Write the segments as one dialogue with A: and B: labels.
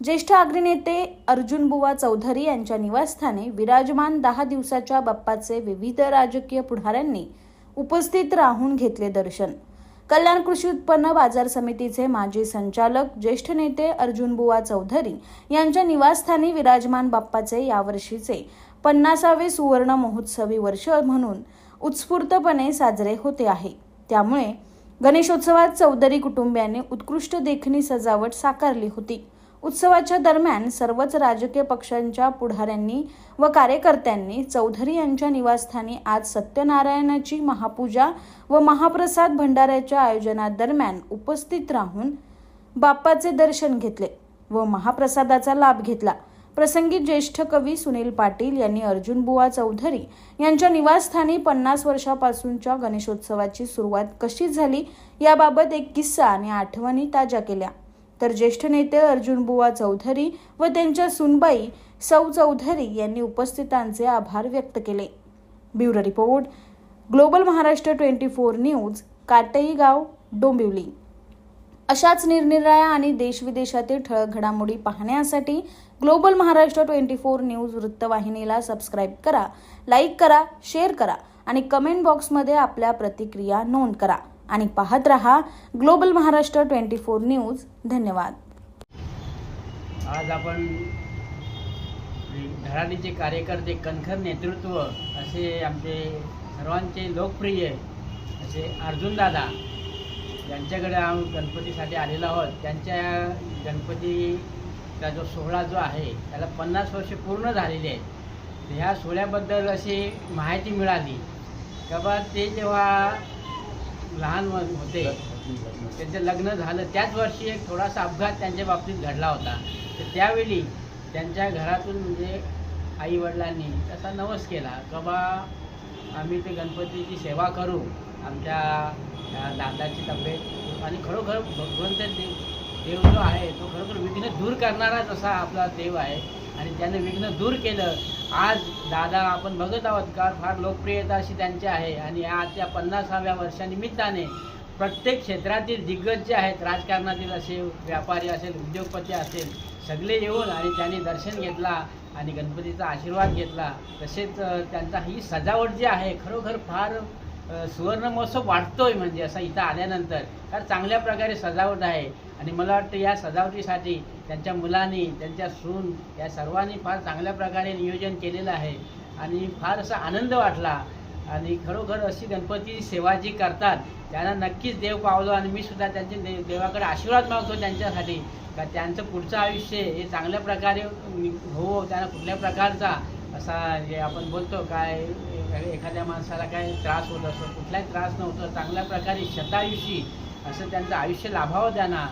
A: ज्येष्ठ अग्रनेते अर्जुन बुवा चौधरी यांच्या निवासस्थानी विराजमान दहा दिवसाच्या बाप्पाचे विविध राजकीय पुढाऱ्यांनी उपस्थित राहून घेतले दर्शन. कल्याण कृषी उत्पन्न बाजार समितीचे माजी संचालक ज्येष्ठ नेते अर्जुनबुवा चौधरी यांच्या निवासस्थानी विराजमान बाप्पाचे यावर्षीचे पन्नासावे सुवर्ण महोत्सवी वर्ष म्हणून उत्स्फूर्तपणे साजरे होते आहे. त्यामुळे गणेशोत्सवात चौधरी कुटुंबियांनी उत्कृष्ट देखणी सजावट साकारली होती. उत्सवाच्या दरम्यान सर्वच राजकीय पक्षांच्या पुढाऱ्यांनी व कार्यकर्त्यांनी चौधरी यांच्या निवासस्थानी आज सत्यनारायणाची महापूजा व महाप्रसाद भंडाऱ्याच्या आयोजनादरम्यान उपस्थित राहून बाप्पाचे दर्शन घेतले व महाप्रसादाचा लाभ घेतला. प्रसंगी ज्येष्ठ कवी सुनील पाटील यांनी अर्जुन बुवा चौधरी यांच्या निवासस्थानी पन्नास वर्षापासूनच्या गणेशोत्सवाची सुरुवात कशी झाली? याबाबत एक किस्सा आणि आठवणी ताज्या केल्या. तर ज्येष्ठ नेते अर्जुन बुवा चौधरी व त्यांच्या सुनबाई सौ चौधरी यांनी उपस्थितांचे आभार व्यक्त केले. Bureau report global Maharashtra twenty four news Katai गाव डोंबिवली. अशाच निरनिराळ्या आणि देशविदेशातील ठळक घडामोडी पाहण्यासाठी global Maharashtra twenty four news वृत्तवाहिनीला सबस्क्राईब करा लाईक करा शेअर करा आणि कमेंट बॉक्समध्ये आपल्या प्रतिक्रिया नोंद करा. आणि पाहत रहा global Maharashtra twenty four news. धन्यवाद.
B: आज आपण धडाडीचे कार्यकर्ते कणखर नेतृत्व असे आमचे सर्वांचे लोकप्रिय असे अर्जुनदादा यांच्याकडे आम्ही गणपतीसाठी आलेलो आहोत. त्यांच्या गणपतीचा जो सोहळा जो आहे त्याला पन्नास वर्ष पूर्ण झालेली आहेत. ह्या सोहळ्याबद्दल अशी माहिती मिळाली. का बा ते जेव्हा लहान होते त्यांचं लग्न झालं. त्याच वर्षी एक थोडासा अपघात त्यांच्या बाबतीत घडला होता. तर त्यावेळी त्यांच्या घरातून म्हणजे आई वडिलांनी तसा नवस केला. का बा आम्ही ते गणपतीची सेवा करू. आमच्या दादाची तब्येत आणि खरोखर भगवंत देव देव जो आहे तो खरोखर विघ्न दूर करणारा जसा आपला देव आहे. आणि त्याने विघ्न दूर केलं. आज दादा आपण बघत आहोत का फार लोकप्रियता अशी त्यांची आहे. आणि आजच्या पन्नासाव्या वर्षानिमित्ताने प्रत्येक क्षेत्रातील दिग्गज जे आहेत राजकारणातील असेल व्यापारी असेल उद्योगपती असेल सगळे येऊन आणि त्यांनी दर्शन घेतला आणि गणपतीचा आशीर्वाद घेतला. तसेच त्यांचा ही सजावट जी आहे खरोखर फार सुवर्ण महोत्सव वाटतोय म्हणजे असं इथं आल्यानंतर. तर चांगल्या प्रकारे सजावट आहे. आणि मला वाटतं या सजावटीसाठी त्यांच्या मुलांनी त्यांच्या सून या सर्वांनी फार चांगल्या प्रकारे नियोजन केलेलं आहे. आणि फार असा आनंद वाटला. आणि खरोखर अशी गणपती सेवा जी करतात त्यांना नक्कीच देव पावलो आणि मी सुद्धा त्यांचे दे देवाकडे आशीर्वाद मागतो त्यांच्यासाठी. का त्यांचं पुढचं आयुष्य हे चांगल्या प्रकारे हो त्यांना कुठल्या प्रकारचा असा जे आपण बोलतो काय ए- एखाद्या माणसाला काय त्रास होत असतो कुठलाही त्रास नव्हतं चांगल्या प्रकारे शतायुषी असं त्यांचं आयुष्य लाभावं त्यांना.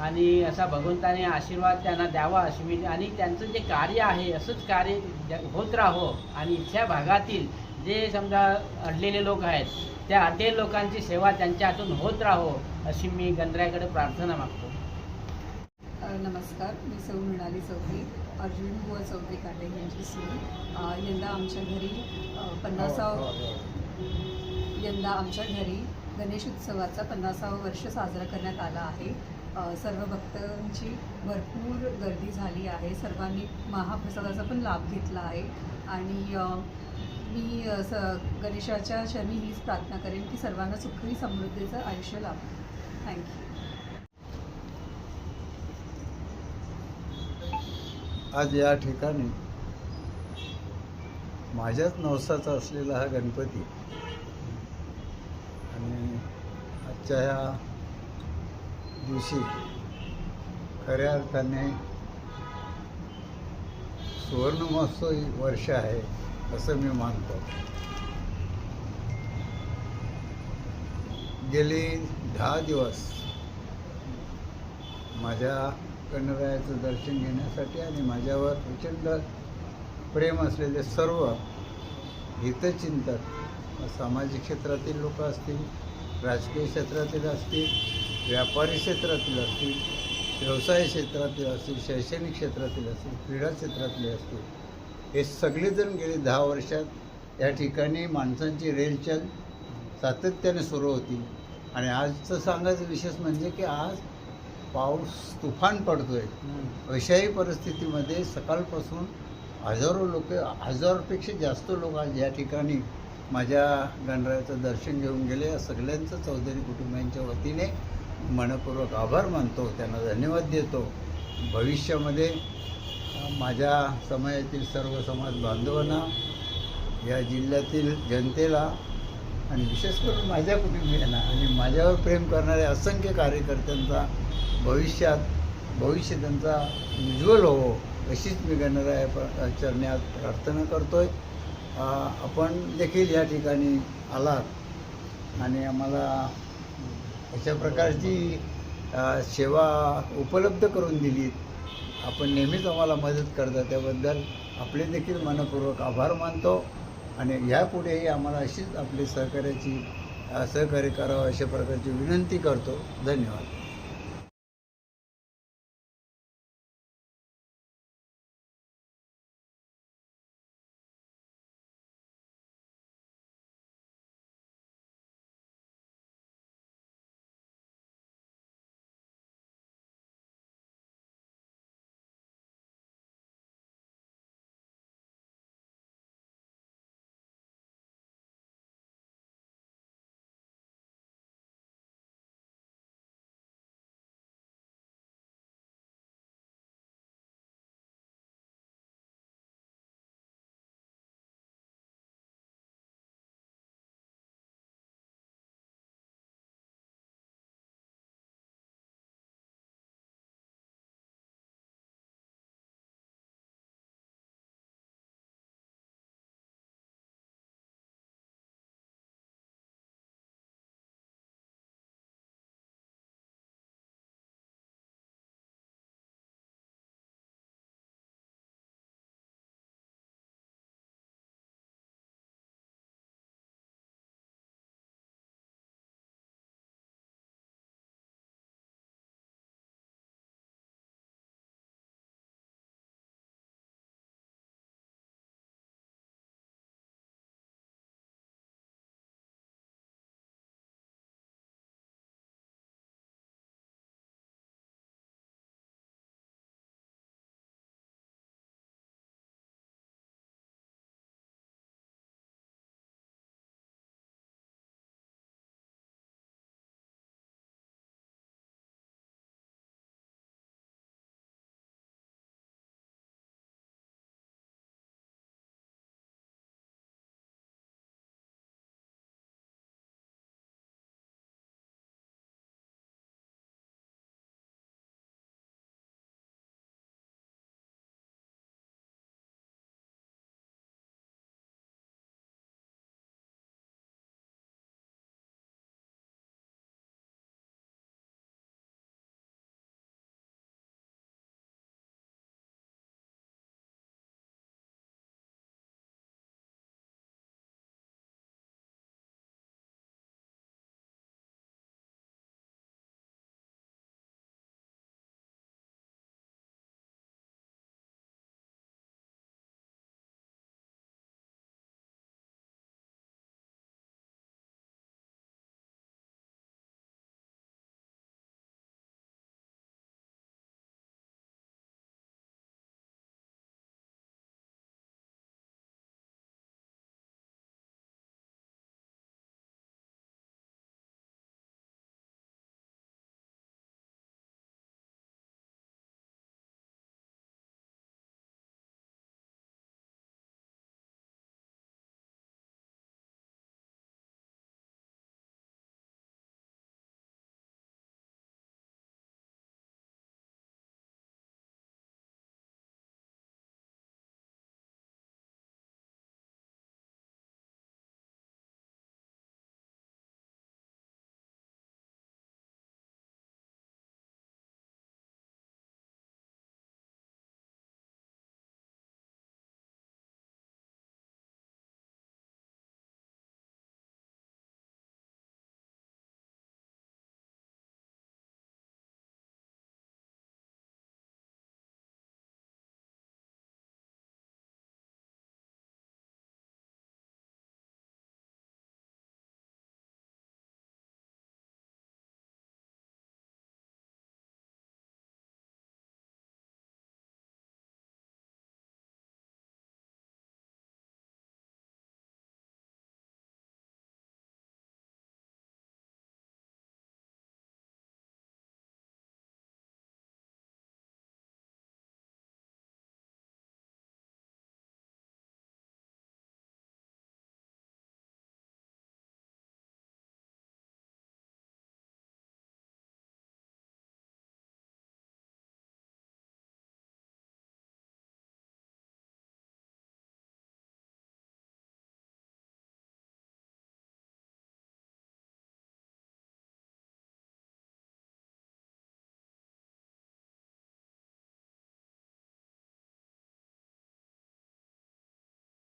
B: आणि असा भगवंताने आशीर्वाद त्यांना द्यावा अशी मी आणि त्यांचं जे कार्य आहे असंच कार्य होत राहो आणि इथल्या भागातील जे समजा अडलेले लोक आहेत त्या अडलेल्या लोकांची सेवा त्यांच्या हातून होत राहो अशी मी गंधरायाकडे प्रार्थना मागतो.
C: नमस्कार. मी सौ मृणाली चौधरी अर्जुन बुवा चौधरी काटे यांची सून. यंदा आमच्या घरी पन्नासाव यंदा आमच्या घरी गणेश उत्सवाचा पन्नासावं वर्ष साजरा करण्यात आला आहे. सर्व भक्तांची भरपूर गर्दी झाली आहे. सर्वांनी महाप्रसादाचा पण लाभ घेतला आहे. आणि मी स गणेशाच्या शनी हीच प्रार्थना करेन की सर्वांना सुखी समृद्धीचं आयुष्य लाभ. थँक्यू
D: आज या ठिकाणी माझ्याच नवसाचा असलेला हा गणपती आणि आजच्या ह्या दिवशी खऱ्या अर्थाने सुवर्णमहोत्सव वर्ष आहे असं मी मानतो. गेली दहा दिवस माझ्या गणरायाचं दर्शन घेण्यासाठी आणि माझ्यावर प्रचंड प्रेम असलेले सर्व हितचिंतक सामाजिक क्षेत्रातील लोक असतील राजकीय क्षेत्रातील असतील व्यापारी क्षेत्रातील असतील व्यवसाय क्षेत्रातील असतील शैक्षणिक क्षेत्रातील असतील क्रीडा क्षेत्रातले असतील हे सगळेजण गेली दहा वर्षात. या ठिकाणी माणसांची रेलचल सातत्याने सुरू होती. आणि आजचं सांगायचं विशेष म्हणजे की आज पाऊस तुफान पडतोय. अशाही परिस्थितीमध्ये सकाळपासून हजारो लोक हजारोपेक्षा जास्त लोक आज या ठिकाणी माझ्या गणरायाचं दर्शन घेऊन गेले. या सगळ्यांचं चौधरी कुटुंबियांच्या वतीने मनपूर्वक आभार मानतो त्यांना धन्यवाद देतो. भविष्यामध्ये माझ्या समाजातील सर्व समाज बांधवांना या जिल्ह्यातील जनतेला आणि विशेष करून माझ्या कुटुंबियांना आणि माझ्यावर प्रेम करणाऱ्या असंख्य कार्यकर्त्यांचा भविष्यात भविष्य त्यांचा उज्ज्वल हो अशीच मी गणराया चरण्यात प्रार्थना करतो आहे आपण देखील या ठिकाणी आलात आणि आम्हाला अशा प्रकारची सेवा उपलब्ध करून दिलीत. आपण नेहमीच आम्हाला मदत करता त्याबद्दल आपले देखील मनपूर्वक आभार मानतो आणि ह्यापुढेही आम्हाला अशीच आपली सहकार्याची सहकार्य करावं अशा प्रकारची विनंती करतो. धन्यवाद.